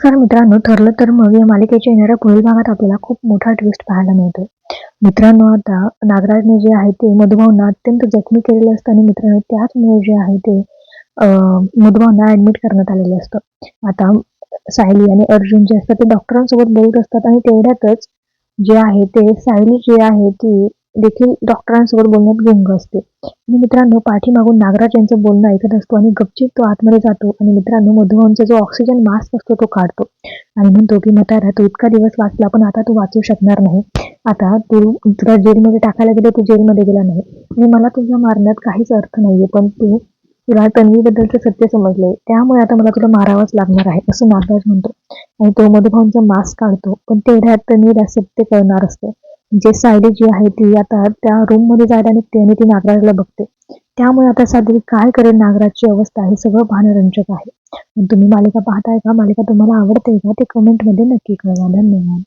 तर मित्रांनो ठरलं तर मग या मालिकेच्या येणाऱ्या पुढील भागात आपल्याला खूप मोठा ट्विस्ट पाहायला मिळतो मित्रांनो आता नागराजने जे आहे ते मधुभावना अत्यंत जखमी केलेलं असतं आणि मित्रांनो त्याचमुळे जे आहे ते मधुभावना ऍडमिट करण्यात आलेलं असतं. आता सायली आणि अर्जुन जे असतात ते डॉक्टरांसोबत बोलत असतात आणि तेवढ्यातच जे आहे ते सायली जी आहे ती देखील डॉक्टरांसोबत बोलण्यात गुंग असते. आणि मित्रांनो पाठीमागून नागराज यांचं बोलणं ऐकत असतो आणि गपचीप तो आतमध्ये जातो आणि मित्रांनो मधुभाऊंचा जो ऑक्सिजन मास्क असतो तो काढतो. आणि म्हणतो की म्हातारा तू इतका दिवस वाचला पण आता तू वाचू शकणार नाही. आता तू तुला जेलमध्ये टाकायला गेलं तू जेलमध्ये गेला नाही. आणि मला तुझ्या मारण्यात काहीच अर्थ नाहीये पण तू तुला तन्वीबद्दलचं सत्य समजलंय. त्यामुळे आता मला तुला मारावंच लागणार आहे असं नागराज म्हणतो. आणि तो मधुभाऊंचा मास्क काढतो पण तेवढ्यात तन्वीला सत्य कळणार असतं. जे सायली जी आहे ती आता त्या रूममध्ये जायला निघते आणि ती नागराजला बघते. त्यामुळे आता साधी काय करेल नागराजची अवस्था हे सगळं भानरंजक आहे. तुम्ही मालिका पाहताय का? मालिका तुम्हाला आवडते का? ते कमेंटमध्ये नक्की कळवा. धन्यवाद.